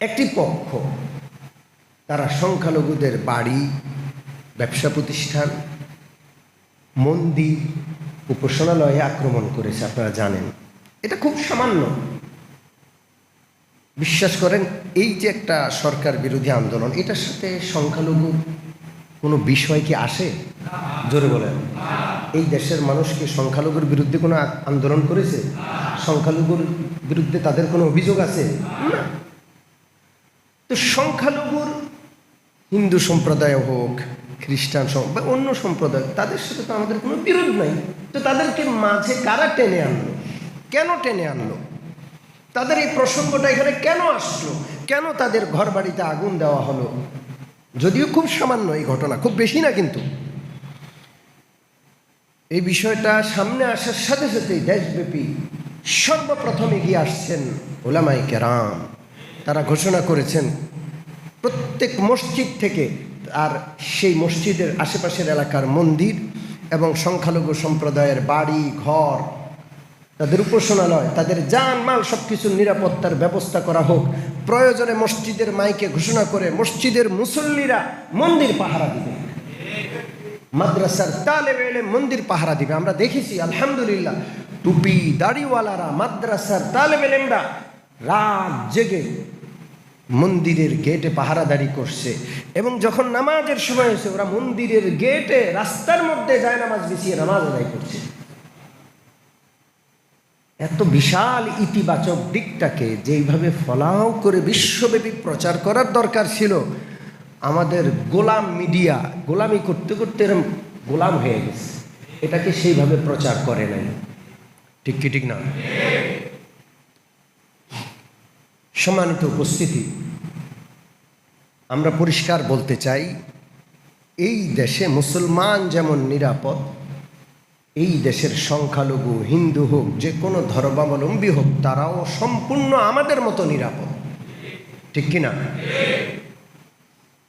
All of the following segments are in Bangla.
একটি পক্ষ। তারা সংখ্যালঘুদের বাড়ি, ব্যবসা প্রতিষ্ঠান, মন্দির, উপাসনালয়ে আক্রমণ করেছে, আপনারা জানেন। এটা খুব সামান্য। বিশ্বাস করেন, এই যে একটা সরকার বিরোধী আন্দোলন, এটার সাথে সংখ্যালঘু কোনো বিষয় কি আসে? জোরে বলেন। এই দেশের মানুষ কি সংখ্যালঘুর বিরুদ্ধে কোনো আন্দোলন করেছে? সংখ্যালঘুর বিরুদ্ধে তাদের কোনো অভিযোগ আছে? না। তো সংখ্যালঘুর হিন্দু সম্প্রদায় হোক, খ্রিস্টান বা অন্য সম্প্রদায়, তাদের সাথে তো আমাদের কোনো বিরোধ নাই। তো তাদেরকে মাঝে কারা টেনে আনলো? কেন টেনে আনলো? তাদের এই প্রসঙ্গটা এখানে কেন আসলো? কেন তাদের ঘর বাড়িতে আগুন দেওয়া হলো? যদিও খুব সামান্য এই ঘটনা, খুব বেশি না কিন্তু। এই বিষয়টা সামনে আসার সাথে সাথেই দেশব্যাপী সর্বপ্রথম এগিয়ে আসছেন ওলামাই কেরাম। তারা ঘোষণা করেছেন, প্রত্যেক মসজিদ থেকে আর সেই মসজিদের আশেপাশের এলাকার মন্দির এবং সংখ্যালঘু সম্প্রদায়ের বাড়ি, ঘর, তাদের উপাসনালয়, তাদের যান মাল সব কিছুর নিরাপত্তার ব্যবস্থা করা হোক। প্রয়োজনে মসজিদের মাইকে ঘোষণা করে মসজিদের মুসল্লিরা মন্দির পাহারা দিবে। মাদ্রাসার তালে বেলে মন্দির পাহারা দিবে। আমরা দেখেছি, আলহামদুলিল্লাহ, টুপি, দাড়িওয়ালারা মাদ্রাসার তালে বেলেমরা রাত জেগে মন্দিরের গেটে পাহারাদারি করছে এবং যখন নামাজের সময় হয়েছে, ওরা মন্দিরের গেটে রাস্তার মধ্যে যায় নামাজ বিছিয়ে নামাজ আদায় করছে। এত বিশাল ইতিবাচক দিকটাকে যেইভাবে ফলাও করে বিশ্বব্যাপী প্রচার করার দরকার ছিল, আমাদের গোলাম মিডিয়া, গোলামি করতে করতে এরম গোলাম হয়ে গেছে। এটাকে সেইভাবে প্রচার করে নাই। ঠিক কি ঠিক না? সম্মানিত উপস্থিতি। আমরা পরিষ্কার বলতে চাই, এই দেশে মুসলমান যেমন নিরাপদ, এই দেশের সংখ্যালঘু, হিন্দু হোক, যে কোনো ধর্মাবলম্বী হোক, তারাও সম্পূর্ণ আমাদের মতো নিরাপদ। ঠিক কিনা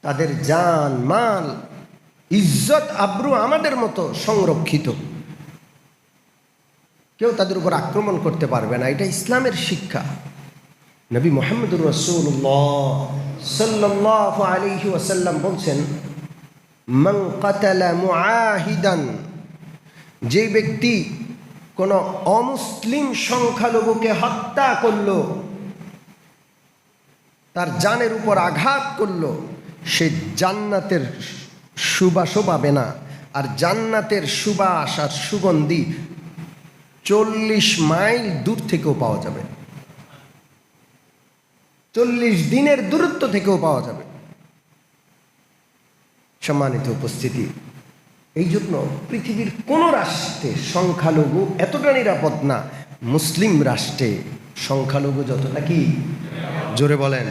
তাদের জান, মাল, ইজ্জত, আব্রু আমাদের মতো সংরক্ষিত। কেউ তাদের উপর আক্রমণ করতে পারবে না, এটা ইসলামের শিক্ষা। নবী মোহাম্মদুর রসুল্লাহ সাল্লাহ আলিহি ওয়াসাল্লাম বলছেন মং কাতালা মুআহিদান যে ব্যক্তি কোনো অমুসলিম সংখ্যালঘুকে হত্যা করল, তার জানের উপর আঘাত করল, সে জান্নাতের সুবাসও পাবে না। আর জান্নাতের সুবাস আর সুগন্ধি চল্লিশ মাইল দূর থেকেও পাওয়া যাবে। চল্লিশ দিনের দূরত্ব থেকেও পাওয়া যাবে। সম্মানিত উপস্থিতি, এই জন্য পৃথিবীর কোনো রাষ্ট্রে সংখ্যালঘু এতটা নিরাপদ না। মুসলিম রাষ্ট্রে সংখ্যালঘু যতটা কি? জোরে বলেন।